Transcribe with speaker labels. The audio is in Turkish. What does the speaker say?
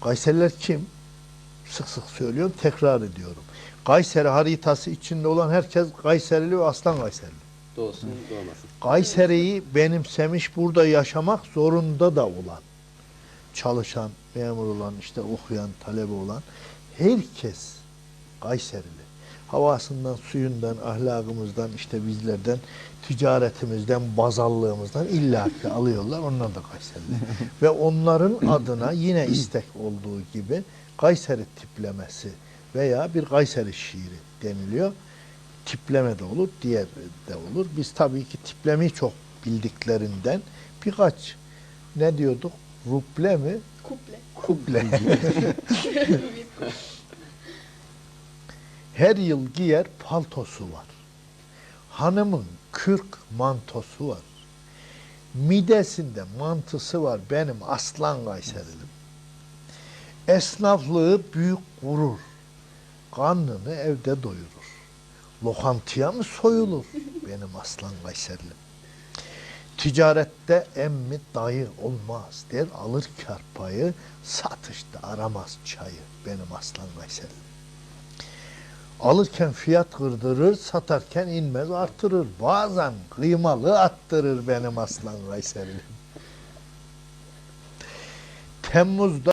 Speaker 1: Kayseriler kim? Sık sık söylüyorum, tekrar ediyorum. Kayseri haritası içinde olan herkes Kayserili ve aslan Kayserili.
Speaker 2: Doğsun doğmasın.
Speaker 1: Kayseri'yi benimsemiş, burada yaşamak zorunda da olan, çalışan, memur olan, işte okuyan, talebe olan herkes Kayserili. Havasından, suyundan, ahlakımızdan, işte bizlerden, ticaretimizden, bazallığımızdan illaki alıyorlar. Onlar da Kayserili. Ve onların adına yine istek olduğu gibi Kayseri tiplemesi veya bir Kayseri şiiri deniliyor tipleme de olur, diğer de olur. Biz tabii ki tiplemeyi çok bildiklerinden birkaç ne diyorduk? Ruble mi?
Speaker 3: Kuple.
Speaker 1: Kuble. Her yıl giyer paltosu var. Hanımın kürk mantosu var. Midesinde mantısı var benim aslan Kayserilim. Esnaflığı büyük gurur. Karnını evde doyurur. Lokantaya mı soyulur benim aslan Kayserilim? Ticarette emmi dayı olmaz der alır kar payı satışta aramaz çayı benim aslan Kayserili. Alırken fiyat kırdırır, satarken inmez artırır. Bazen kıymalı attırır benim aslan Kayserili. Temmuz'da